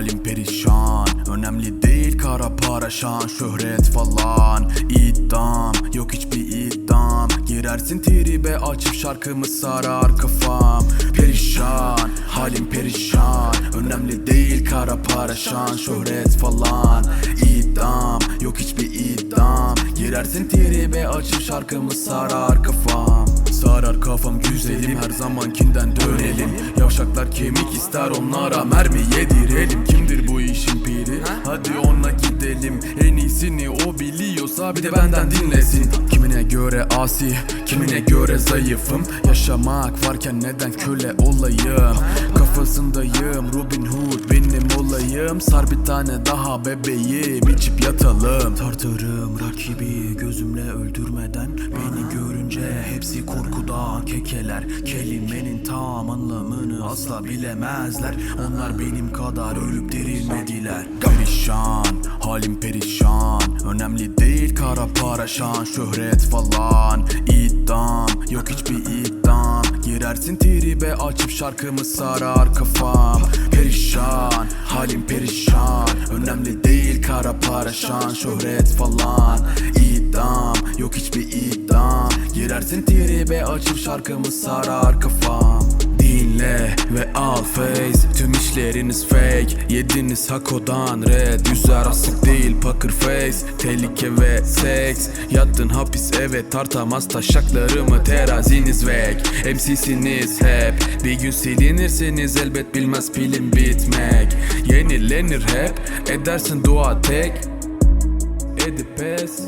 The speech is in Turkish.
halim perişan. Önemli değil kara para şan şöhret falan İddiam. Yok hiçbir iddiam. Girersin tribe açıp şarkımı sarar kafam. Perişan halim perişan. Önemli değil kara para şan şöhret falan İddiam. Yok hiçbir iddiam. Girersin tribe açıp şarkımı sarar kafam. Sarar kafam güzelim. Her zamankinden dönelim Yavşaklar kemik ister onlara. Mermi yedirelim Kimdir bu işin piri? Hadi ona gidelim. En iyisini o biliyorsa bir de benden dinlesin. Kimine göre asi kimine göre zayıfım. Yaşamak varken neden köle olayım? Kafasındayım Robin Hood benim olayım. Sar bir tane daha bebeğim içip yatalım. Tartarım rakibi gözümle öldürmeden Beni görünce hepsi korkudan kekeler. Kelimenin tam anlamını asla bilemezler. Onlar benim kadar ölüp dirilmediler. Perişan halim perişan. Önemli değil kara para şan şöhret falan İddiam yok hiçbir iddiam Girersin tribe açıp şarkımı sarar kafam. Perişan halim perişan. Önemli değil kara para şan şöhret falan İddiam Tribe açıp şarkımı sarar kafam. Dinle ve al face Tüm işleriniz fake. Yediniz hakodan red. Yüzler asık değil poker face. Tehlike ve seks. Yattın hapis evet tartamaz. Taşaklarımı teraziniz vek. MC'siniz hep. Bir gün silinirsiniz elbet bilmez pilim bitmek. Yenilenir hep. Edersin dua tek. Edipes